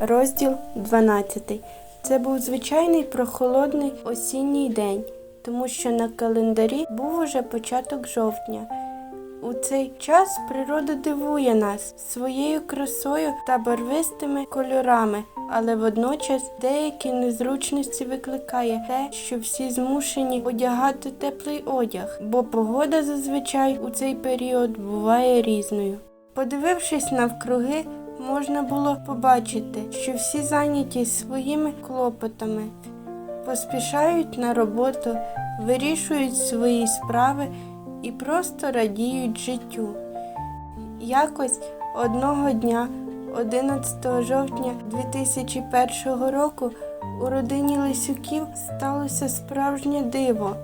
Розділ 12. Це був звичайний прохолодний осінній день, тому що на календарі був уже початок жовтня. У цей час природа дивує нас своєю красою та барвистими кольорами, але водночас деякі незручності викликає те, що всі змушені одягати теплий одяг, бо погода зазвичай у цей період буває різною. Подивившись навкруги, можна було побачити, що всі зайняті своїми клопотами, поспішають на роботу, вирішують свої справи і просто радіють життю. Якось одного дня, 11 жовтня 2001 року, у родині Лисюків сталося справжнє диво.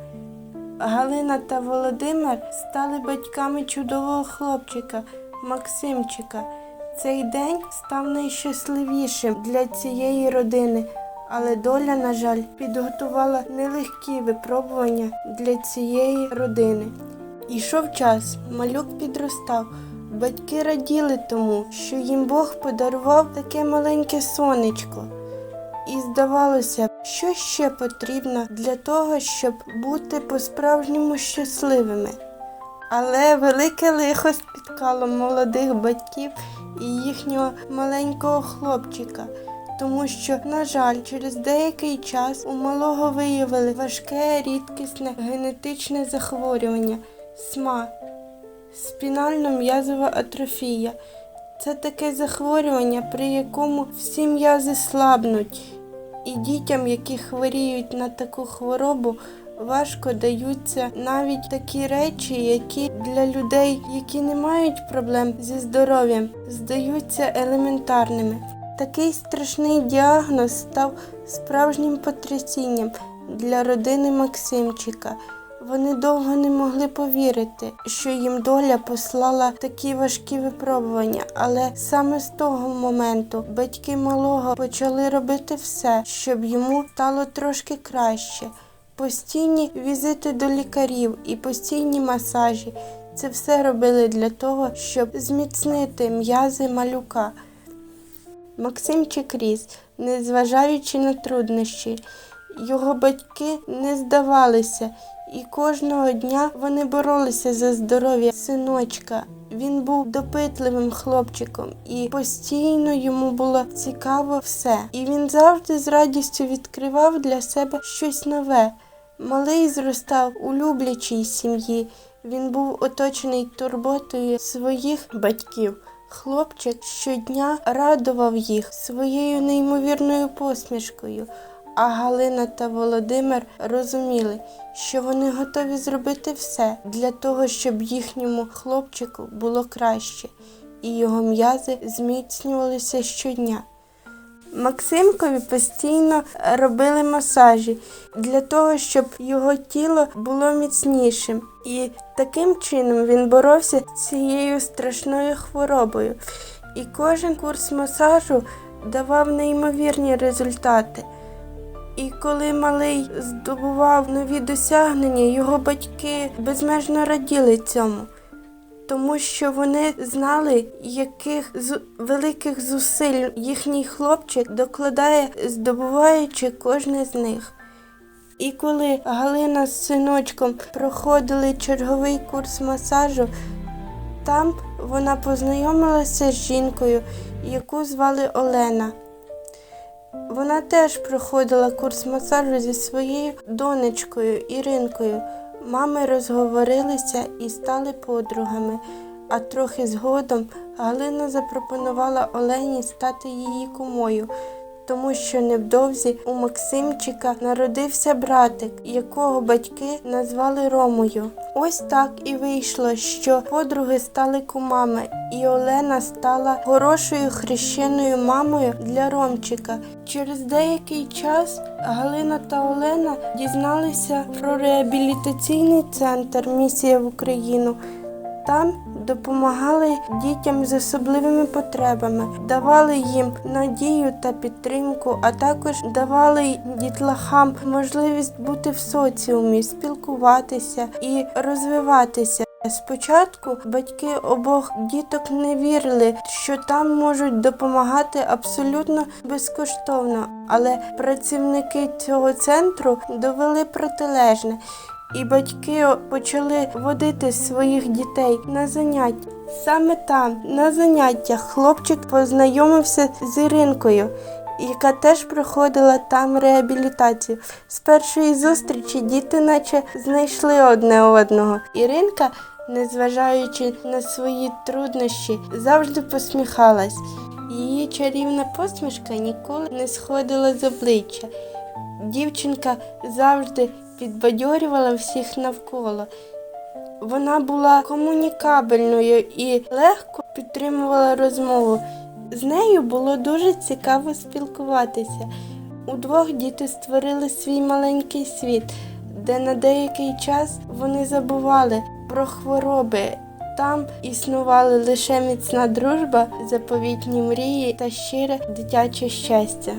Галина та Володимир стали батьками чудового хлопчика Максимчика. Цей день став найщасливішим для цієї родини, але доля, на жаль, підготувала нелегкі випробування для цієї родини. Ішов час, малюк підростав. Батьки раділи тому, що їм Бог подарував таке маленьке сонечко. І здавалося, що ще потрібно для того, щоб бути по-справжньому щасливими. Але велике лихо спіткало молодих батьків і їхнього маленького хлопчика, тому що, на жаль, через деякий час у малого виявили важке рідкісне генетичне захворювання СМА спінально-м'язова атрофія. Це таке захворювання, при якому всі м'язи слабнуть, і дітям, які хворіють на таку хворобу, важко даються навіть такі речі, які для людей, які не мають проблем зі здоров'ям, здаються елементарними. Такий страшний діагноз став справжнім потрясінням для родини Максимчика. Вони довго не могли повірити, що їм доля послала такі важкі випробування, але саме з того моменту батьки малого почали робити все, щоб йому стало трошки краще. Постійні візити до лікарів і постійні масажі. Це все робили для того, щоб зміцнити м'язи малюка. Максимчик ріс, незважаючи на труднощі. Його батьки не здавалися, і кожного дня вони боролися за здоров'я синочка. Він був допитливим хлопчиком, і постійно йому було цікаво все. І він завжди з радістю відкривав для себе щось нове. Малий зростав у люблячій сім'ї. Він був оточений турботою своїх батьків. Хлопчик щодня радував їх своєю неймовірною посмішкою. А Галина та Володимир розуміли, що вони готові зробити все для того, щоб їхньому хлопчику було краще, і його м'язи зміцнювалися щодня. Максимкові постійно робили масажі для того, щоб його тіло було міцнішим. І таким чином він боровся з цією страшною хворобою. І кожен курс масажу давав неймовірні результати. І коли малий здобував нові досягнення, його батьки безмежно раділи цьому, тому що вони знали, яких з великих зусиль їхній хлопчик докладає, здобуваючи кожне з них. І коли Галина з синочком проходили черговий курс масажу, там вона познайомилася з жінкою, яку звали Олена. Вона теж проходила курс масажу зі своєю донечкою Іринкою. Мами розговорилися і стали подругами, а трохи згодом Галина запропонувала Олені стати її кумою, тому що невдовзі у Максимчика народився братик, якого батьки назвали Ромою. Ось так і вийшло, що подруги стали кумами, і Олена стала хорошою хрещеною мамою для Ромчика. Через деякий час Галина та Олена дізналися про реабілітаційний центр Місія в Україну. Там допомагали дітям з особливими потребами, давали їм надію та підтримку, а також давали дітлахам можливість бути в соціумі, спілкуватися і розвиватися. Спочатку батьки обох діток не вірили, що там можуть допомагати абсолютно безкоштовно, але працівники цього центру довели протилежне, і батьки почали водити своїх дітей на заняття. Саме там, на заняттях, хлопчик познайомився з Іринкою, яка теж проходила там реабілітацію. З першої зустрічі діти наче знайшли одне одного. Іринка, незважаючи на свої труднощі, завжди посміхалась. Її чарівна посмішка ніколи не сходила з обличчя. Дівчинка завжди підбадьорювала всіх навколо. Вона була комунікабельною і легко підтримувала розмову. З нею було дуже цікаво спілкуватися. Удвох діти створили свій маленький світ, де на деякий час вони забували про хвороби. Там існували лише міцна дружба, заповітні мрії та щире дитяче щастя.